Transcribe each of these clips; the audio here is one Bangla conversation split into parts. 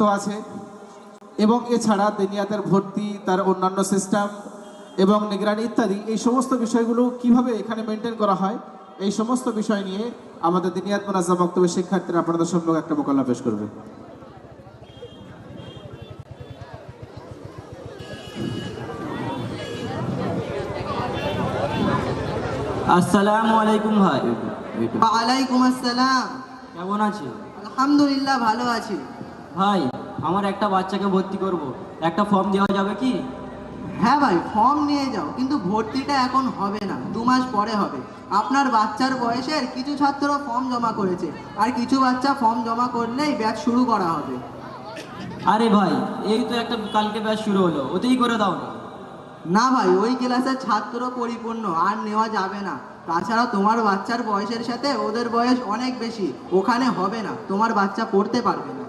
তো আছে এবং এছাড়া দিনিয়াতের ভর্তি তার অন্যান্য সিস্টেম এবং নিগরানি ইত্যাদি এই সমস্ত বিষয়গুলো কীভাবে এখানে মেনটেন করা হয় এই সমস্ত বিষয় নিয়ে আমাদের দিনিয়াত মোনাজা বক্তব্য শিক্ষার্থীরা আপনাদের সম্পর্কে একটা মোকাল্লা পেশ করবে। আসসালামু আলাইকুম ভাই। ওয়ালাইকুম আসসালাম। কেমন আছে? আলহামদুলিল্লাহ ভালো আছি। ভাই আমার একটা বাচ্চাকে ভর্তি করব। একটা ফর্ম দেওয়া যাবে কি? হ্যাঁ ভাই ফর্ম নিয়ে যাও কিন্তু ভর্তিটা এখন হবে না দু মাস পরে হবে। আপনার বাচ্চার বয়সের কিছু ছাত্র ফর্ম জমা করেছে আর কিছু বাচ্চা ফর্ম জমা করলেই ব্যাচ শুরু করা হবে। আরে ভাই এই তো একটা কালকে ব্যাচ শুরু হলো ওতেই করে দাও না। না ভাই ওই ক্লাসের ছাত্র পরিপূর্ণ আর নেওয়া যাবে না। তাছাড়া তোমার বাচ্চার বয়সের সাথে ওদের বয়স অনেক বেশি ওখানে হবে না তোমার বাচ্চা পড়তে পারবে না।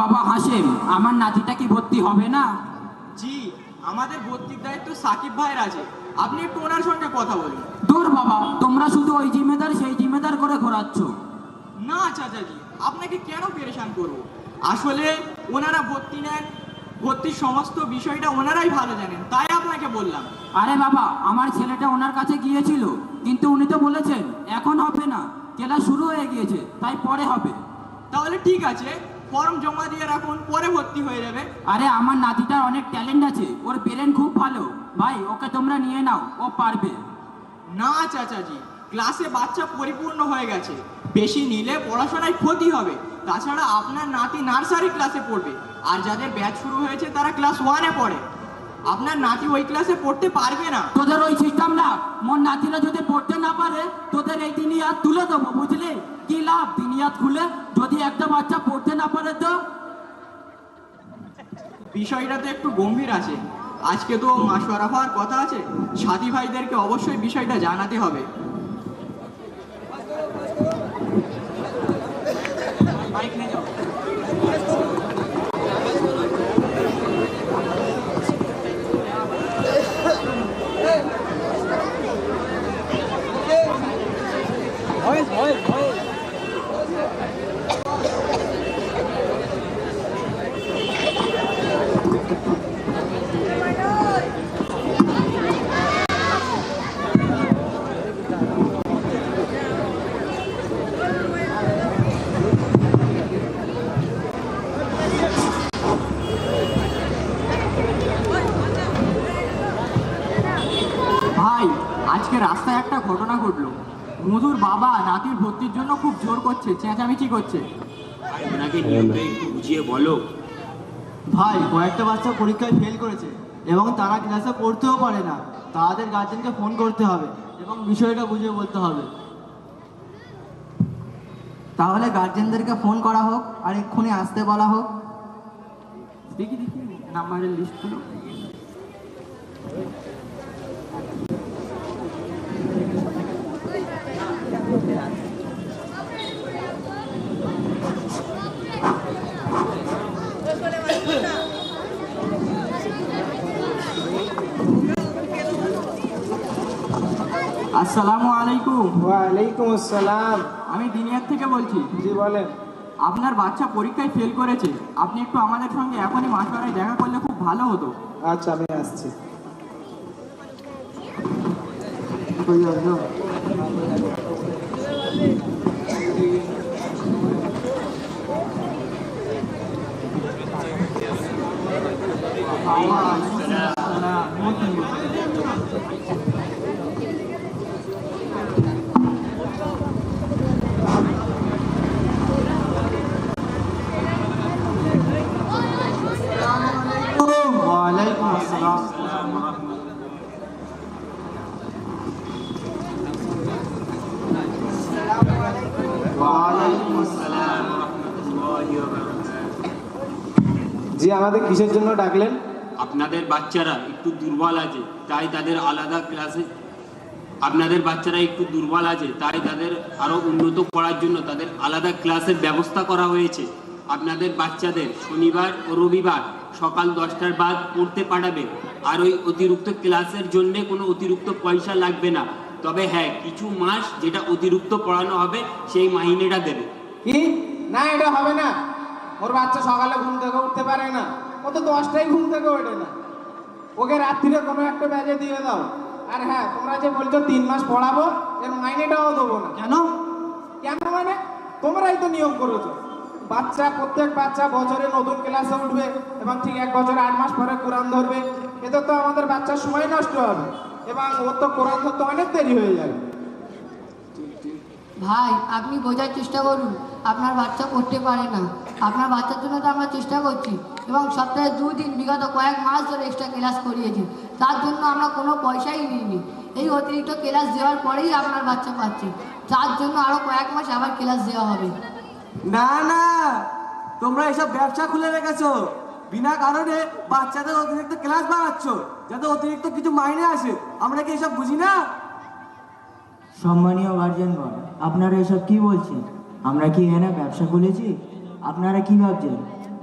বাবা হাসেম আমার নাতিটা কি ভর্তি হবে না? জি আমাদের ভর্তির দায়িত্ব সাকিব ভাইয়ের আছে। আপনি একটু ওনার সঙ্গে কথা বলুন। দূর বাবা তোমরা শুধু ওই জিম্মেদার সেই জিম্মেদার করে ঘোরাচ্ছ। না চাচাজি আপনাকে কেন পেরেশান করব? আসলে ওনারা ভর্তি নেন ভর্তির সমস্ত বিষয়টা ওনারাই ভালো জানেন তাই আপনাকে বললাম। আরে বাবা আমার ছেলেটা ওনার কাছে গিয়েছিল কিন্তু উনি তো বলেছেন এখন হবে না কেলা শুরু হয়ে গিয়েছে তাই পরে হবে। তাহলে ঠিক আছে ফর্ম জমা দিয়ে রাখুন পরে ভর্তি হয়ে যাবে। আরে আমার নাতিটার অনেক ট্যালেন্ট আছে। ওর পেরেন্ট খুব ভালো। ভাই ওকে তোমরা নিয়ে নাও ও পারবে। না চাচাজি ক্লাসে বাচ্চা পরিপূর্ণ হয়ে গেছে। বেশি নিলে পড়াশোনায় ক্ষতি হবে। তাছাড়া আপনার নাতি নার্সারি ক্লাসে পড়বে। আর যাদের ব্যাচ শুরু হয়েছে তারা ক্লাস ওয়ানে পড়ে। আপনার নাতি ওই ক্লাসে পড়তে পারবে না। তোদের ওই সিস্টেম না মোর নাতিরা যদি পড়তে না পারে তোদের এই দিনিয়াত তুলে দেবো বুঝলি? কি লাভ? দিনিয়াত খুলে। যদি একটা বাচ্চা পড়তে না পারে তো? বিষয়টা তো একটু গম্ভীর আছে। আজকে তো মাসওয়ারা হওয়ার কথা আছে। সাথী ভাইদেরকে অবশ্যই বিষয়টা জানাতে হবে মাইক নিয়ে যাও। ভাই আজকে রাস্তায় একটা ঘটনা ঘটলো মধুর বাবা নাতির ভর্তির জন্য খুব জোর করছে চেঁচামেচি করছে। ওনাকে নিয়মটা একটু বুঝিয়ে বলো। ভাই কয়েকটা বাচ্চা পরীক্ষায় ফেল করেছে এবং তারা ক্লাসে পড়তেও পারে না। তাদের গার্জেনকে ফোন করতে হবে এবং বিষয়টা বুঝিয়ে বলতে হবে। তাহলে গার্জেনদেরকে ফোন করা হোক আর এক্ষুনি আসতে বলা হোক। দেখি দেখি নাম্বারের লিস্টগুলো আসসালামু আলাইকুম। ওয়ালাইকুম আসসালাম। আমি দিনিয়ার থেকে বলছি। জি বলেন। আপনার বাচ্চা পরীক্ষায় ফেল করেছে। আপনি একটু আমাদের সঙ্গে এখনই মাসওয়ারায় দেখা করলে খুব ভালো হতো। আচ্ছা আমি আসছি। আমাদের কিসের জন্য ডাকলেন? আপনাদের বাচ্চারা একটু দুর্বল আছে তাই তাদের আলাদা ক্লাসে আপনাদের বাচ্চারা একটু দুর্বল আছে তাই তাদের আরও উন্নত করার জন্য তাদের আলাদা ক্লাসের ব্যবস্থা করা হয়েছে। আপনাদের বাচ্চাদের শনিবার ও রবিবার সকাল দশটার বাদ পড়তে পাঠাবে। আর ওই অতিরিক্ত ক্লাসের জন্যে কোনো অতিরিক্ত পয়সা লাগবে না। তবে হ্যাঁ কিছু মাস যেটা অতিরিক্ত পড়ানো হবে সেই মাহিনেটা দেবে। কি? না এটা হবে না। ওর বাচ্চা সকালে ঘুম থেকে উঠতে পারে না। ও তো দশটায় ঘুম থেকে ওঠে না। ওকে রাত্রিরে কোনো একটা ব্যাজে দিয়ে দাও। আর হ্যাঁ তোমরা যে বলছো তিন মাস পড়াবো এর মাইনেটাও দেবো না। কেন? কেন মানে? তোমরাই তো নিয়ম করেছ। বাচ্চা প্রত্যেক বাচ্চা বছরে নতুন ক্লাসে উঠবে এবং ঠিক এক বছর আট মাস পরে কোরআন ধরবে। এতে তো আমাদের বাচ্চার সময় নষ্ট হবে। এবং ওর তো কোরআন ধরতে অনেক দেরি হয়ে যাবে। ভাই, আপনি বোঝার চেষ্টা করুন। আপনার বাচ্চা করতে পারে না। আপনার বাচ্চার জন্য তো আমরা চেষ্টা করছি। এবং সপ্তাহে দিন, বিগত কয়েক মাস ধরে এক্সট্রা ক্লাস করিয়েছি। তার জন্য আমরা কোনো পয়সাই নিইনি। এই অতিরিক্ত ক্লাস দেওয়ার পরেই আপনার বাচ্চা পাচ্ছে। তার জন্য আরও কয়েক মাস আবার ক্লাস দেওয়া হবে। না না। তোমরা এসব ব্যবসা খুলে রেখেছো। বিনা কারণে বাচ্চাদের অতিরিক্ত ক্লাস বাড়াচ্ছ। যাতে অতিরিক্ত কিছু মাইনে আসে। আমরা কি এসব বুঝি না? সম্মানীয় গার্জেনগণ, আপনারা এসব কি বলছেন? আমরা কি এখানে ব্যবসা খুলেছি? আপনারা কি ভাবছেন?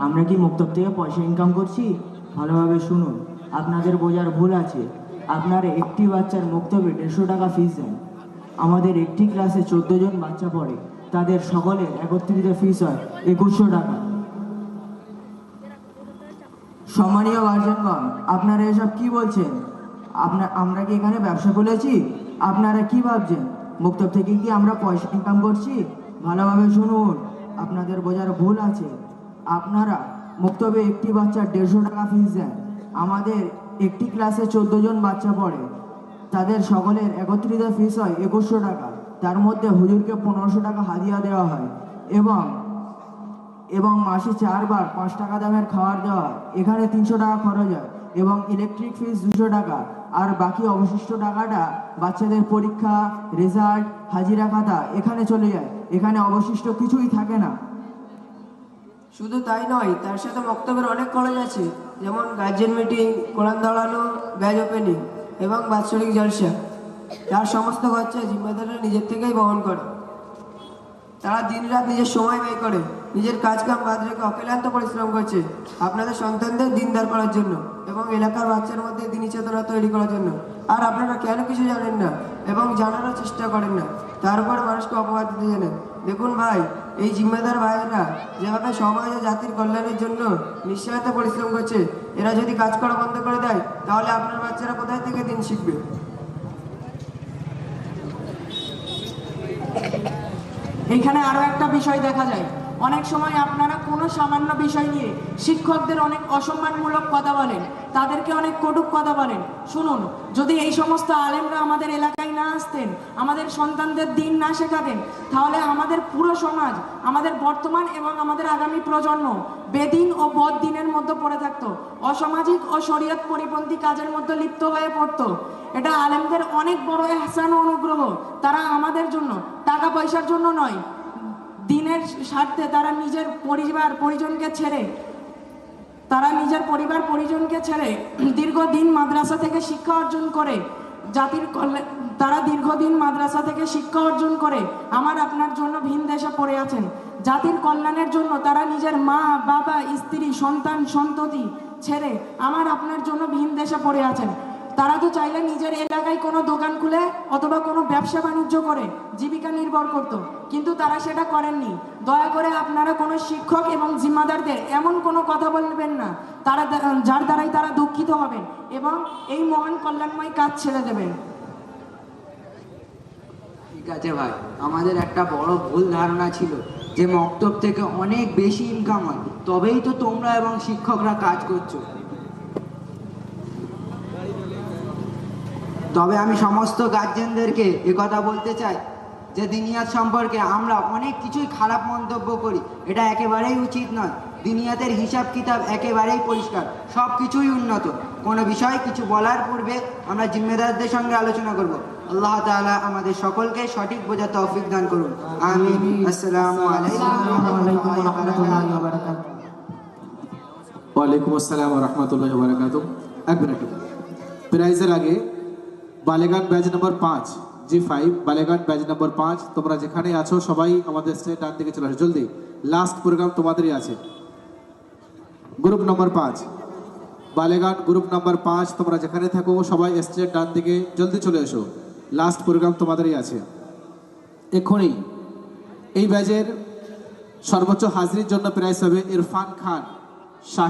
আমরা কি মুক্তব থেকে পয়সা ইনকাম করছি? ভালোভাবে শুনুন, আপনাদের বোঝার ভুল আছে। আপনারা একটি বাচ্চার মুক্তবে দেড়শো টাকা ফিস দেন। আমাদের একটি ক্লাসে চোদ্দ জন বাচ্চা পড়ে, তাদের সকলের একত্রিত ফিস হয় একুশশো টাকা। সম্মানীয় গার্জেনগণ, আপনারা এসব কি বলছেন? আপনার আমরা কি এখানে ব্যবসা খুলেছি? আপনারা কি ভাবছেন? মুক্তব থেকে কি আমরা পয়সা ইনকাম করছি? ভালোভাবে শুনুন, আপনাদের বোঝার ভুল আছে। আপনারা মুক্তবে একটি বাচ্চার দেড়শো টাকা ফিস দেন। আমাদের একটি ক্লাসে চোদ্দ জন বাচ্চা পড়ে। তাদের সকলের একত্রিত ফিস হয় একুশশো টাকা। তার মধ্যে হুজুরকে পনেরোশো টাকা হাদিয়া দেওয়া হয় এবং এবং মাসে চারবার পাঁচ টাকা দামের খাবার দেওয়া হয়। এখানে তিনশো টাকা খরচ হয় এবং ইলেকট্রিক ফিস দুশো টাকা। আর বাকি অবশিষ্ট টাকাটা বাচ্চাদের পরীক্ষা রেজাল্ট হাজিরা খাতা, এখানে চলে যায়। এখানে অবশিষ্ট কিছুই থাকে না। শুধু তাই নয়, তার সাথে বক্তব্যের অনেক কলেজ আছে। যেমন গার্জেন মিটিং কোরআন দাঁড়ানো ব্যাজ ওপেনিং এবং বাৎসরিক জলসা। তার সমস্ত খরচা জিম্মাদারা নিজের থেকেই বহন করে। তারা দিনরাত নিজের সময় ব্যয় করে, নিজের কাজ কাম বাদ রেখে অক্লান্ত পরিশ্রম করছে আপনাদের সন্তানদের দিনদার করার জন্য এবং এলাকার বাচ্চার মধ্যে দিনী চেতনা তৈরি করার জন্য। আর আপনারা কেন কিছু জানেন না এবং জানারও চেষ্টা করেন না? তারপর মানুষকে অপবাদ দিতে জানেন। দেখুন ভাই, এই জিম্মেদার ভাইয়েরা যেভাবে সমাজ ও জাতির কল্যাণের জন্য নিঃস্বার্থ পরিশ্রম করছে, এরা যদি কাজ করা বন্ধ করে দেয়, তাহলে আপনার বাচ্চারা কোথায় থেকে দিন শিখবে? এখানে আরও একটা বিষয় দেখা যায়। অনেক সময় আপনারা কোনো সামান্য বিষয় নিয়ে শিক্ষকদের অনেক অসম্মানমূলক কথা বলেন, তাদেরকে অনেক কটুক কথা বলেন। শুনুন, যদি এই সমস্ত আলেমরা আমাদের এলাকায় না আসতেন, আমাদের সন্তানদের দিন না শেখাতেন, তাহলে আমাদের পুরো সমাজ, আমাদের বর্তমান এবং আমাদের আগামী প্রজন্ম বেদিন ও বদ দিনের মধ্যে পড়ে থাকতো। অসামাজিক ও শরীয়ত পরিপন্থী কাজের মধ্যে লিপ্ত হয়ে পড়তো। এটা আলেমদের অনেক বড় এহসান অনুগ্রহ। তারা আমাদের জন্য, টাকা পয়সার জন্য নয়, দিনের স্বার্থে তারা নিজের পরিবার, পরিজনকে ছেড়ে, তারা নিজের পরিবার, পরিজনকে ছেড়ে দীর্ঘদিন মাদ্রাসা থেকে শিক্ষা অর্জন করে জাতির তারা দীর্ঘদিন মাদ্রাসা থেকে শিক্ষা অর্জন করে, আমার আপনার জন্য ভিন দেশে পড়ে আছেন। জাতির কল্যাণের জন্য তারা নিজের মা, বাবা, স্ত্রী, সন্তান, সন্ততি ছেড়ে আমার আপনার জন্য ভিন দেশে পড়ে আছেন। তারা তো চাইলে নিজের এলাকায় কোনো দোকান খুলে অথবা কোনো ব্যবসা বাণিজ্য করে জীবিকা নির্ভর করত, কিন্তু তারা সেটা করেননি। দয়া করে আপনারা কোনো শিক্ষক এবং জিম্মাদারদের এমন কোনো কথা বলবেন না, তারা যার দ্বারাই তারা দুঃখিত হবেন এবং এই মহান কল্যাণময় কাজ ছেড়ে দেবেন। ঠিক আছে ভাই? আমাদের একটা বড় ভুল ধারণা ছিল যে মক্তব থেকে অনেক বেশি ইনকাম হয়। তবেই তো তোমরা এবং শিক্ষকরা কাজ করছ। তবে আমি সমস্ত গার্জেনদেরকে কথা বলতে চাই যে দিনিয়াত সম্পর্কে আমরা অনেক কিছুই খারাপ মন্তব্য করি। এটা একেবারেই উচিত নয়। দিনিয়াতের হিসাব কিতাব একেবারেই পরিষ্কার। সব কিছুই উন্নত। কোনো বিষয় কিছু বলার পূর্বে আমরা জিম্মেদারদের সঙ্গে আলোচনা করব। আল্লাহ তালা আমাদের সকলকে সঠিক বোঝা তৌফিক দান করুন। আমি আসসালাম ওয়ালাইকুম আসসালাম রহমতুল্লাহ বারাকাত এক মিনিট। প্রাইজের আগে বালেঘাট ব্যাচ নম্বর পাঁচ জি ফাইভ বালেঘাট ব্যাচ নম্বর পাঁচ, তোমরা যেখানে আছো সবাই আমাদের স্টেট ডান দিকে চলে আসো। জলদি লাস্ট প্রোগ্রাম তোমাদেরই আছে। গ্রুপ নম্বর পাঁচ, বালেঘাট গ্রুপ নম্বর পাঁচ, তোমরা যেখানে থাকো সবাই স্টেট ডান দিকে জলদি চলে এসো। লাস্ট প্রোগ্রাম তোমাদেরই আছে। এক্ষুনি এই ব্যাচের সর্বোচ্চ হাজির জন্য প্রাইস হবে ইরফান খান